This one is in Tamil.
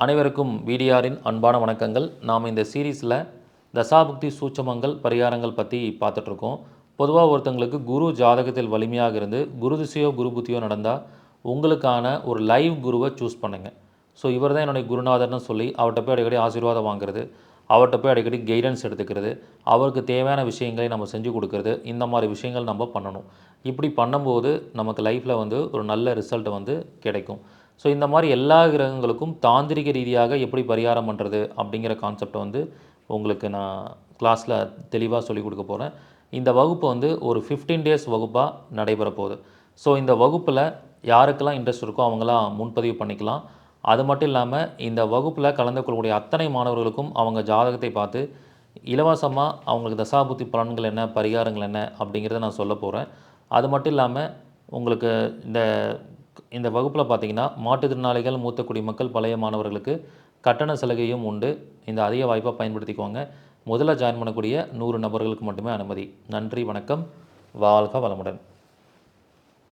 அனைவருக்கும் விடிஆரின் அன்பான வணக்கங்கள். நாம் இந்த சீரீஸில் தசாபுக்தி சூட்சமங்கள் பரிகாரங்கள் பற்றி பார்த்துட்ருக்கோம். பொதுவாக ஒருத்தங்களுக்கு குரு ஜாதகத்தில் வலிமையாக இருந்து குரு திசையோ குரு புத்தியோ நடந்தால் உங்களுக்கான ஒரு லைவ் குருவை சூஸ் பண்ணுங்கள் ஸோ இவர் தான் என்னுடைய குருநாதர்னு சொல்லி அவர்கிட்ட போய் அடிக்கடி ஆசீர்வாதம் வாங்குறது. அவர்கிட்ட போய் அடிக்கடி கைடன்ஸ் எடுத்துக்கிறது அவருக்கு தேவையான விஷயங்களை நம்ம செஞ்சு கொடுக்கறது இந்த மாதிரி விஷயங்கள் நம்ம பண்ணணும். இப்படி பண்ணும்போது நமக்கு லைஃப்பில் வந்து ஒரு நல்ல ரிசல்ட் வந்து கிடைக்கும். ஸோ இந்த மாதிரி எல்லா கிரகங்களுக்கும் தாந்திரிக ரீதியாக எப்படி பரிகாரம் பண்ணுறது அப்படிங்கிற கான்செப்டை வந்து உங்களுக்கு நான் கிளாஸில் தெளிவாக சொல்லிக் கொடுக்க போகிறேன் இந்த வகுப்பு வந்து ஒரு ஃபிஃப்டீன் டேஸ் வகுப்பாக நடைபெற போகுது. ஸோ இந்த வகுப்பில் யாருக்கெல்லாம் இன்ட்ரெஸ்ட் இருக்கோ அவங்களாம் முன்பதிவு பண்ணிக்கலாம். அது மட்டும் இல்லாமல் இந்த வகுப்பில் கலந்து கொள்ளக்கூடிய அத்தனை மாணவர்களுக்கும் அவங்க ஜாதகத்தை பார்த்து இலவசமாக அவங்களுக்கு தசாபுத்தி பலன்கள் என்ன பரிகாரங்கள் என்ன அப்படிங்கிறத நான் சொல்ல போகிறேன் அது மட்டும் இல்லாமல் உங்களுக்கு இந்த இந்த வகுப்பில் பார்த்தீங்கன்னா மாற்றுத்திறனாளிகள் மூத்த குடிமக்கள் பழைய மாணவர்களுக்கு கட்டண சலுகையும் உண்டு. இந்த அதிக வாய்ப்பை பயன்படுத்திக்கோங்க. முதல்ல ஜாயின் பண்ணக்கூடிய நூறு நபர்களுக்கு மட்டுமே அனுமதி. நன்றி வணக்கம். வாழ்க வளமுடன்.